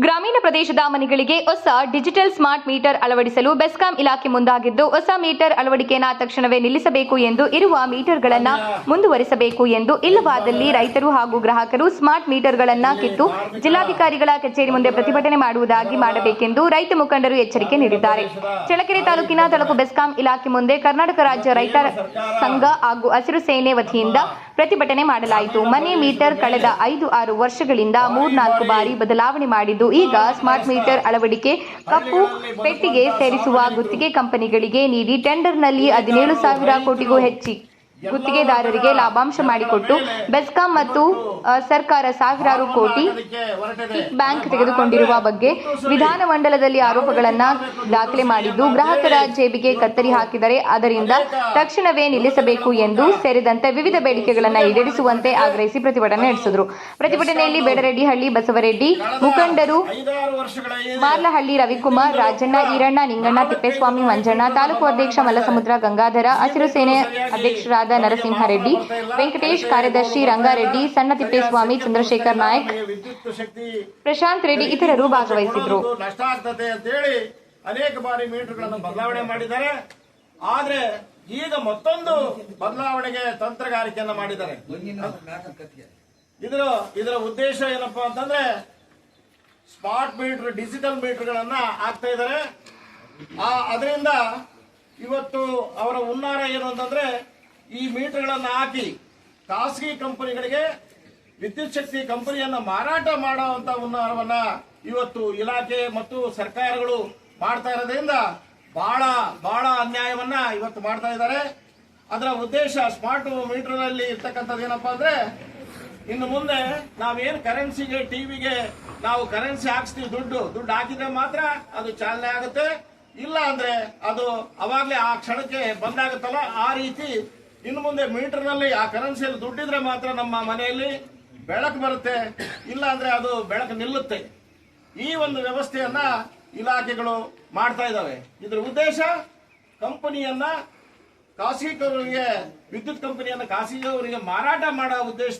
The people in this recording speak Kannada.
ಪ್ರದೇಶದ ಮನೆಗಳಿಗೆ ಹೊಸ ಡಿಜಿಟಲ್ ಸ್ಮಾರ್ಟ್ ಮೀಟರ್ ಅಳವಡಿಸಲು ಬೆಸ್ಕಾಂ ಇಲಾಖೆ ಮುಂದಾಗಿದ್ದು, ಹೊಸ ಮೀಟರ್ ಅಳವಡಿಕೆಯನ್ನು ತಕ್ಷಣವೇ ನಿಲ್ಲಿಸಬೇಕು ಎಂದು ಇರುವ ಮೀಟರ್ಗಳನ್ನು ಮುಂದುವರಿಸಬೇಕು ಎಂದು ಇಲ್ಲವಾದಲ್ಲಿ ರೈತರು ಹಾಗೂ ಗ್ರಾಹಕರು ಸ್ಮಾರ್ಟ್ ಮೀಟರ್ಗಳನ್ನು ಕಿತ್ತು ಜಿಲ್ಲಾಧಿಕಾರಿಗಳ ಕಚೇರಿ ಮುಂದೆ ಪ್ರತಿಭಟನೆ ಮಾಡುವುದಾಗಿ ಮಾಡಬೇಕೆಂದು ರೈತ ಮುಖಂಡರು ಎಚ್ಚರಿಕೆ ನೀಡಿದ್ದಾರೆ. ಚಳ್ಳಕೆರೆ ತಾಲೂಕಿನ ತಾಲೂಕು ಬೆಸ್ಕಾಂ ಇಲಾಖೆ ಮುಂದೆ ಕರ್ನಾಟಕ ರಾಜ್ಯ ರೈತ ಸಂಘ ಹಾಗೂ ಹಸಿರು ಸೇನೆ ವತಿಯಿಂದ ಪ್ರತಿಭಟನೆ ಮಾಡಲಾಯಿತು. ಮನೆ ಮೀಟರ್ ಕಳೆದ ಐದು, ಆರು ವರ್ಷಗಳಿಂದ ಮೂರ್ನಾಲ್ಕು ಬಾರಿ ಬದಲಾವಣೆ ಮಾಡಿದ್ದು. ಈಗ ಸ್ಮಾರ್ಟ್ ಮೀಟರ್ ಅಳವಡಿಕೆ, ಕಪ್ಪು ಪೆಟ್ಟಿಗೆ ಸೇರಿಸುವ ಗುತ್ತಿಗೆ ಕಂಪನಿಗಳಿಗೆ ನೀಡಿ ಟೆಂಡರ್ನಲ್ಲಿ ಹದಿನೇಳು ಸಾವಿರ ಕೋಟಿಗೂ ಹೆಚ್ಚಿ ಗುತ್ತಿಗೆದಾರರಿಗೆ ಲಾಭಾಂಶ ಮಾಡಿಕೊಟ್ಟು ಬೆಸ್ಕಾಂ ಮತ್ತು ಸರ್ಕಾರ ಸಾವಿರಾರು ಕೋಟಿ ಬ್ಯಾಂಕ್ ತೆಗೆದುಕೊಂಡಿರುವ ಬಗ್ಗೆ ವಿಧಾನಮಂಡಲದಲ್ಲಿ ಆರೋಪಗಳನ್ನು ದಾಖಲೆ ಮಾಡಿದ್ದು ಗ್ರಾಹಕರ ಜೇಬಿಗೆ ಕತ್ತರಿ ಹಾಕಿದರೆ ಅದರಿಂದ ತಕ್ಷಣವೇ ನಿಲ್ಲಿಸಬೇಕು ಎಂದು ಸೇರಿದಂತೆ ವಿವಿಧ ಬೇಡಿಕೆಗಳನ್ನು ಈಡೇರಿಸುವಂತೆ ಆಗ್ರಹಿಸಿ ಪ್ರತಿಭಟನೆ ನಡೆಸಿದರು. ಪ್ರತಿಭಟನೆಯಲ್ಲಿ ಬೇಡರೆಡ್ಡಿಹಳ್ಳಿ ಬಸವರೆಡ್ಡಿ ಮುಖಂಡರು ಮಾರ್ಲಹಳ್ಳಿ ರವಿಕುಮಾರ್ ರಾಜಣ್ಣ ಈರಣ್ಣ ನಿಂಗಣ್ಣ ತಿಪ್ಪೇಸ್ವಾಮಿ ಮಂಜಣ್ಣ ತಾಲೂಕು ಅಧ್ಯಕ್ಷ ಮಲ್ಲಸಮುದ್ರ ಗಂಗಾಧರ ಹಸಿರು ಸೇನೆ ಅಧ್ಯಕ್ಷರಾದ ನರಸಿಂಹರೆಡ್ಡಿ, ವೆಂಕಟೇಶ್ ಕಾರ್ಯದರ್ಶಿ ರಂಗಾರೆಡ್ಡಿ, ಸಣ್ಣ ತಿಪ್ಪೇಸ್ವಾಮಿ, ಚಂದ್ರಶೇಖರ್ ನಾಯಕ್, ಪ್ರಶಾಂತ್ ರೆಡ್ಡಿ ಇತರರು ಭಾಗವಹಿಸಿದ್ರು. ಅನೇಕ ಬಾರಿ ಮೀಟರ್ಗಳನ್ನು ಬದಲಾವಣೆ ಮಾಡಿದ್ದಾರೆ. ಆದ್ರೆ ಈಗ ಮತ್ತೊಂದು ಬದಲಾವಣೆಗೆ ತಂತ್ರಗಾರಿಕೆಯನ್ನ ಮಾಡಿದ್ದಾರೆ. ಇದರ ಇದರ ಉದ್ದೇಶ ಏನಪ್ಪಾ ಅಂತಂದ್ರೆ ಸ್ಮಾರ್ಟ್ ಮೀಟರ್, ಡಿಜಿಟಲ್ ಮೀಟರ್ಗಳನ್ನ ಹಾಕ್ತಾ ಇದ್ದಾರೆ. ಅದರಿಂದ ಇವತ್ತು ಅವರ ಉನ್ನಾರ ಏನು ಅಂತಂದ್ರೆ ಈ ಮೀಟರ್ಗಳನ್ನ ಹಾಕಿ ಖಾಸಗಿ ಕಂಪನಿಗಳಿಗೆ ವಿದ್ಯುತ್ ಶಕ್ತಿ ಕಂಪನಿಯನ್ನ ಮಾರಾಟ ಮಾಡುವಂತ ಹುನ್ನಾರವನ್ನ ಇವತ್ತು ಇಲಾಖೆ ಮತ್ತು ಸರ್ಕಾರಗಳು ಮಾಡ್ತಾ ಇರೋದ್ರಿಂದ ಬಹಳ ಬಹಳ ಅನ್ಯಾಯವನ್ನ ಇವತ್ತು ಮಾಡ್ತಾ ಇದ್ದಾರೆ. ಅದರ ಉದ್ದೇಶ ಸ್ಮಾರ್ಟ್ ಮೀಟರ್ನಲ್ಲಿ ಇರ್ತಕ್ಕಂಥದ್ದು ಏನಪ್ಪಾ ಅಂದ್ರೆ, ಇನ್ನು ಮುಂದೆ ನಾವೇನ್ ಕರೆನ್ಸಿಗೆ, ಟಿವಿಗೆ ನಾವು ಕರೆನ್ಸಿ ಹಾಕ್ಸ್ತೀವಿ ದುಡ್ಡು ದುಡ್ಡು ಹಾಕಿದ್ರೆ ಮಾತ್ರ ಅದು ಚಾಲನೆ ಆಗುತ್ತೆ. ಇಲ್ಲ ಅಂದ್ರೆ ಅದು ಅವಾಗಲೇ ಆ ಕ್ಷಣಕ್ಕೆ ಬಂದಾಗುತ್ತಲ್ಲ, ಆ ರೀತಿ ಇನ್ನು ಮುಂದೆ ಮೀಟರ್ನಲ್ಲಿ ಆ ಕರೆನ್ಸಿಯಲ್ಲಿ ದುಡ್ಡಿದ್ರೆ ಮಾತ್ರ ನಮ್ಮ ಮನೆಯಲ್ಲಿ ಬೆಳಕು ಬರುತ್ತೆ ಇಲ್ಲ ಅಂದ್ರೆ ಅದು ಬೆಳಕು ನಿಲ್ಲುತ್ತೆ. ಈ ಒಂದು ವ್ಯವಸ್ಥೆಯನ್ನ ಇಲಾಖೆಗಳು ಮಾಡ್ತಾ ಇದ್ದಾವೆ. ಇದರ ಉದ್ದೇಶ ಕಂಪನಿಯನ್ನ ಖಾಸಗಿ ವಿದ್ಯುತ್ ಕಂಪನಿಯನ್ನ ಖಾಸಗಿಯವರಿಗೆ ಮಾರಾಟ ಮಾಡೋ ಉದ್ದೇಶ